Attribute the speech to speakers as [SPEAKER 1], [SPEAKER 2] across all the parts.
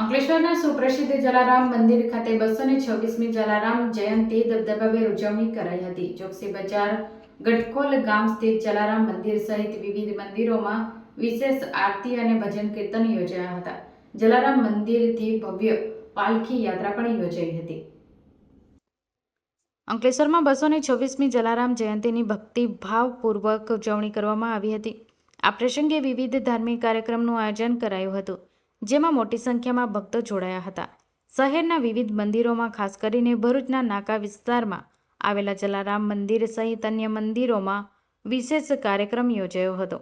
[SPEAKER 1] અંકલેશ્વરના સુપ્રસિદ્ધ જલારામ મંદિર ખાતે બસો ને છવ્વીસમી જલારામ જયંતિ દબદબાભેર ઉજવણી કરાઈ હતી. ચોકસી બજાર ગટકોલ ગામ સ્થિત જલારામ મંદિર સહિત વિવિધ મંદિરોમાં વિશેષ આરતી અને ભજન કીર્તન યોજાયા હતા. જલારામ મંદિરથી ભવ્ય પાલખી યાત્રા પણ યોજાઈ હતી. અંકલેશ્વરમાં બસો ને છવ્વીસમી જલારામ જયંતિની ભક્તિભાવપૂર્વક ઉજવણી કરવામાં આવી હતી. આ પ્રસંગે વિવિધ ધાર્મિક કાર્યક્રમનું આયોજન કરાયું હતું. જેમાં મોટી સંખ્યામાં ભક્તો જોડાયા હતા. શહેરના વિવિધ મંદિરોમાં ખાસ કરીને ભરૂચના નાકા વિસ્તારમાં આવેલા જલારામ મંદિર સહિત અન્ય મંદિરોમાં વિશેષ કાર્યક્રમ યોજાયો હતો.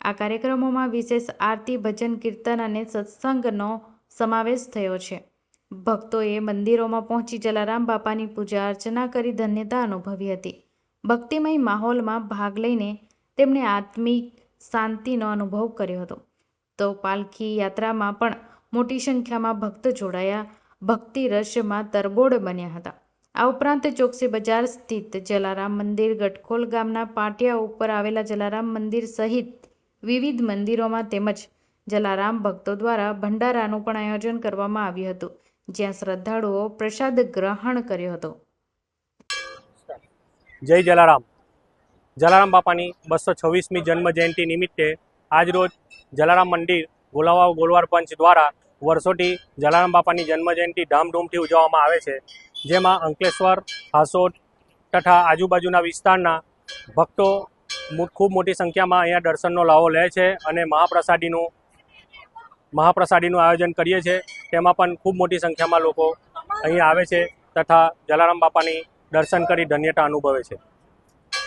[SPEAKER 1] આ કાર્યક્રમોમાં વિશેષ આરતી, ભજન, કીર્તન અને સત્સંગનો સમાવેશ થયો છે. ભક્તોએ મંદિરોમાં પહોંચી જલારામ બાપાની પૂજા અર્ચના કરી ધન્યતા અનુભવી હતી. ભક્તિમય માહોલમાં ભાગ લઈને તેમણે આત્મિક શાંતિનો અનુભવ કર્યો હતો. તો પાલખી યાત્રામાં પણ મોટી સંખ્યામાં ભક્ત જોડાયા. ભક્તિ રસમાં તરબોળ બન્યા હતા. આ ઉપરાંત ચોકસી બજાર સ્થિત જલારામ મંદિર, ગટખોલ ગામના પાટિયા ઉપર આવેલા જલારામ મંદિર સહિત વિવિધ મંદિરોમાં તેમજ જલારામ ભક્તો દ્વારા ભંડારાનું પણ આયોજન કરવામાં આવ્યું હતું, જ્યાં શ્રદ્ધાળુઓ પ્રસાદ ગ્રહણ કર્યો હતો.
[SPEAKER 2] જય જલારામ. જલારામ બાપાની બસો છવ્વીસમી જન્મ જયંતિ નિમિત્તે આજરોજ જલારામ મંદિર ગોલાવાવ ગોલવાર પંચ દ્વારા વર્ષોથી જલારામ બાપાની જન્મ જયંતિ ધામધૂમથી ઉજવવામાં આવે છે. જેમાં અંકલેશ્વર, હાસોટ તથા આજુબાજુના વિસ્તારના ભક્તો ખૂબ મોટી સંખ્યામાં અહીંયા દર્શનનો લાવો લે છે અને મહાપ્રસાદીનું મહાપ્રસાદીનું આયોજન કરીએ છીએ તેમાં પણ ખૂબ મોટી સંખ્યામાં લોકો અહીંયા આવે છે તથા જલારામ બાપાની દર્શન કરી ધન્યતા અનુભવે છે.